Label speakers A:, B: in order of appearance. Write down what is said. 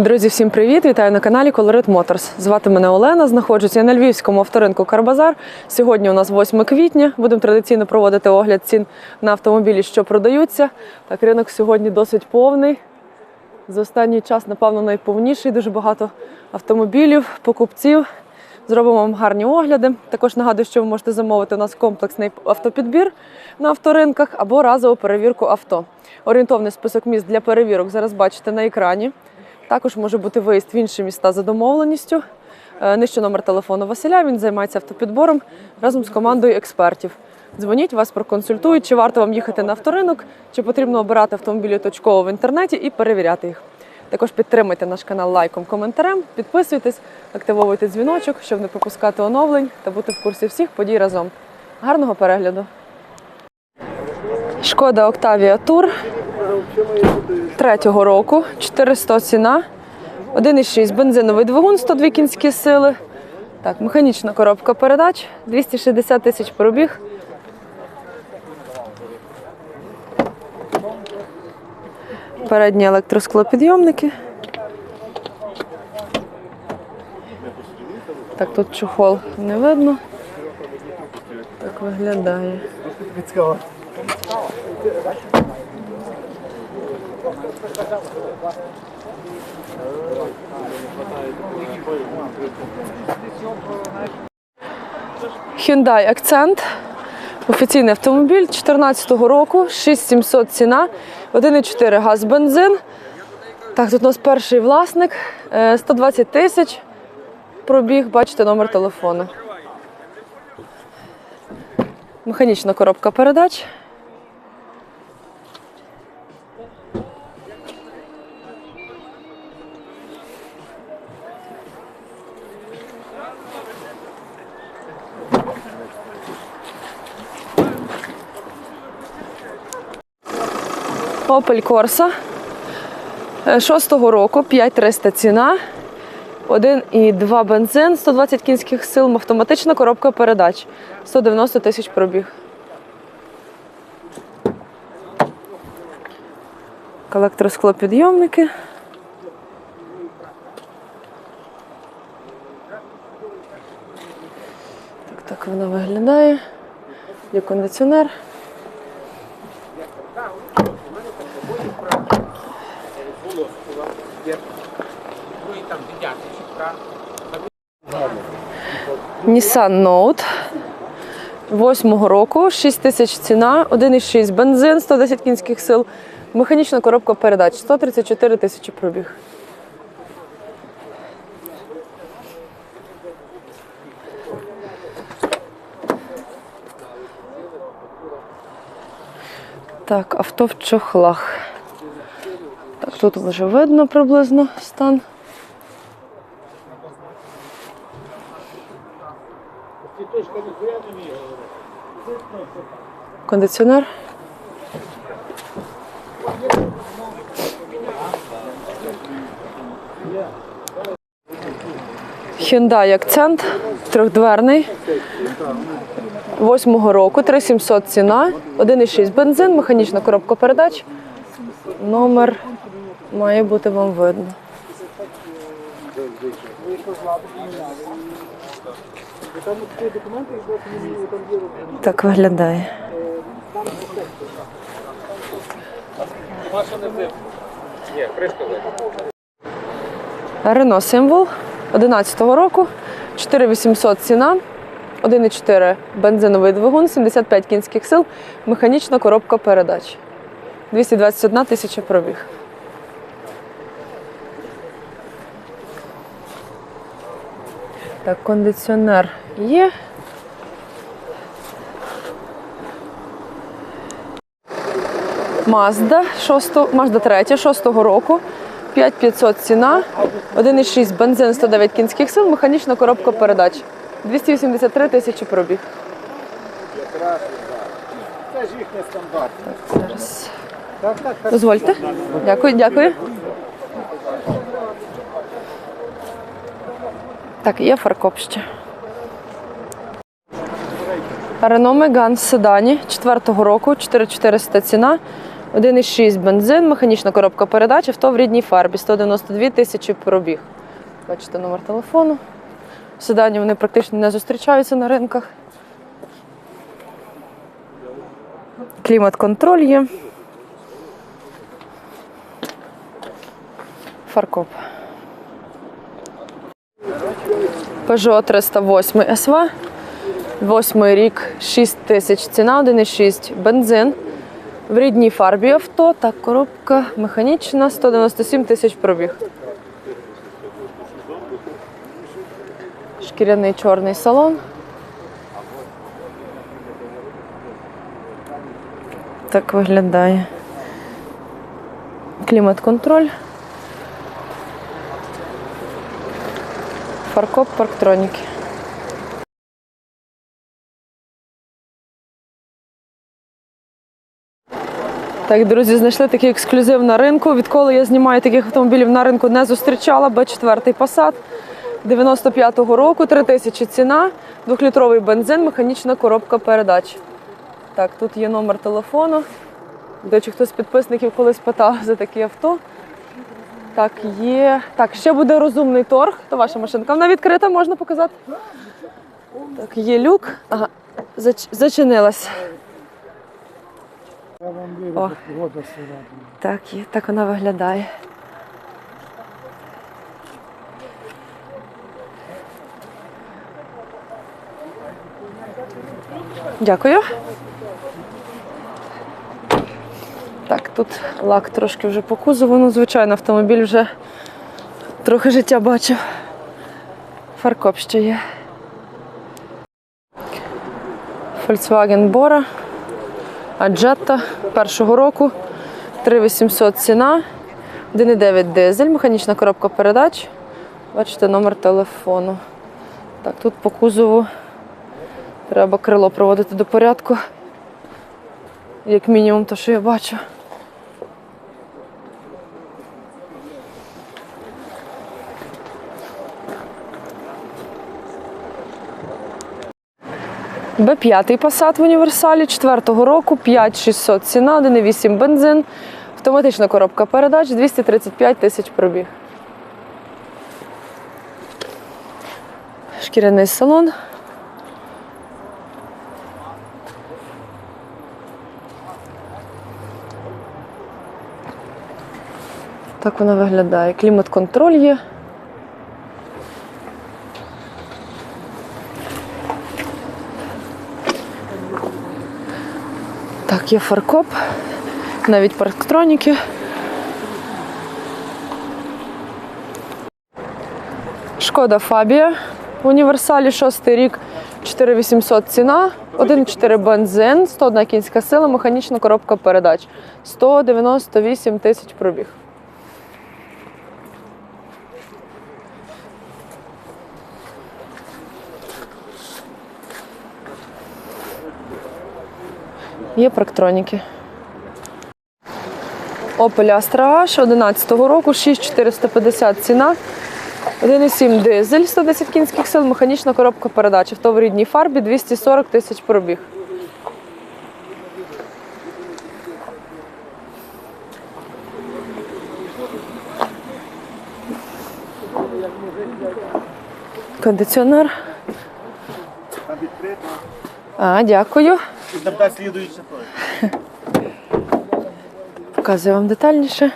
A: Друзі, всім привіт! Вітаю на каналі Colorit Motors. Звати мене Олена. Знаходжуся на львівському авторинку Карбазар. Сьогодні у нас 8 квітня. Будемо традиційно проводити огляд цін на автомобілі, що продаються. Так, ринок сьогодні досить повний. За останній час, напевно, найповніший. Дуже багато автомобілів, покупців. Зробимо вам гарні огляди. Також нагадую, що ви можете замовити у нас комплексний автопідбір на авторинках або разову перевірку авто. Орієнтовний список міст для перевірок зараз бачите на екрані. Також може бути виїзд в інші міста за домовленістю. Е, Нижче номер телефону Василя. Він займається автопідбором разом з командою експертів. Дзвоніть, вас проконсультують, чи варто вам їхати на авторинок, чи потрібно обирати автомобілі точково в інтернеті і перевіряти їх. Також підтримуйте наш канал лайком, коментарем, підписуйтесь, активовуйте дзвіночок, щоб не пропускати оновлень та бути в курсі всіх подій разом. Гарного перегляду! Шкода Октавія Тур третього року, 400 ціна, 1,6 бензиновий двигун, 102 кінські сили. Так, механічна коробка передач, 260 тисяч пробіг. Передні електросклопідйомники. Так, тут чохол не видно. Так виглядає. Hyundai Accent. Офіційний автомобіль 2014 року, 6700 ціна, 1,4 газ бензин. Так, тут у нас перший власник, е, 120 тисяч. Пробіг, бачите номер телефону. Механічна коробка передач. Opel Corsa. Е, Шостого року, 5300 ціна. 1,2 бензин, 120 кінських сил, автоматична коробка передач. 190 тисяч пробіг. Електросклопідйомники. Так, так вона виглядає. Є кондиціонер. Nissan Note. Восьмого року, 6 тисяч ціна, 1,6 бензин, 110 кінських сил, механічна коробка передач, 134 тисячі пробіг. Так, авто в чохлах. Так, тут вже видно приблизно стан. Кондиціонер. Hyundai Accent, трьохдверний. Восьмого року, 3700 ціна, 1,6 бензин, механічна коробка передач. Номер має бути вам видно. Так виглядає. Рено символ 11-го року, 4800 ціна, 1,4 бензиновий двигун, 75 кінських сил, механічна коробка передач. 221 тисяча пробіг. Так, кондиціонер є. Mazda 6, Mazda 3 6 року. 5500 ціна, 1,6 бензин 109 кінських сил, механічна коробка передач. 283 тисячі пробіг.
B: Це ж їхня стандарт.
A: Дозвольте. Дякую, дякую. Так, є фаркоп ще. Renault Megane в седані 4-го року, 4400 ціна, 1,6 бензин, механічна коробка передач, авто в рідній фарбі, 192 тисячі пробіг. Бачите номер телефону. В седані вони практично не зустрічаються на ринках. Клімат-контроль є. Фаркоп. Peugeot 308 SV. Восьмий рік, 6 тисяч ціна, 1,6 бензин. В рідній фарбі авто та коробка механічна, 197 тисяч пробіг. Шкіряний чорний салон. Так виглядає. Клімат-контроль. Фаркоп парктроніки. Так, друзі, знайшли такий ексклюзив на ринку. Відколи я знімаю таких автомобілів на ринку, не зустрічала. Б4 Passat 95-го року, 3 тисячі ціна, двохлітровий бензин, механічна коробка передач. Так, тут є номер телефону. До речі, хтось з підписників колись питав за такі авто. Так, є. Так, ще буде розумний торг. То ваша машинка. Вона відкрита, можна показати. Так, є люк. Ага, зач- зачинилась.
B: Я вам вірю,
A: О.
B: погода.
A: Так, є, так вона виглядає. Дякую. Так, тут лак трошки вже по кузову. Ну, звичайно, автомобіль вже трохи життя бачив. Фаркоп ще є. Volkswagen Bora. Аджетта першого року. 3800 ціна. 1,9 дизель, механічна коробка передач. Бачите, номер телефону. Так, тут по кузову треба крило проводити до порядку. Як мінімум, то, що я бачу. Б5 Passat в універсалі 4-го року, 5600 ціна, 1,8 бензин, автоматична коробка передач, 235 тисяч пробіг. Шкіряний салон. Так вона виглядає. Клімат-контроль є. Так, є фаркоп, навіть парктроніки. Шкода Фабія універсалі шостий рік, 4800 ціна, 1,4 бензин, 101 кінська сила, механічна коробка передач. 198 тисяч пробіг. Є парктроніки. Opel Astra H 11 року, 6450 ціна. 1,7 дизель, 110 кінських сил, механічна коробка передач. Авто в рідній фарбі 240 тисяч пробіг. Кондиціонер. А, дякую.
B: І там слідуючи.
A: Показую вам детальніше.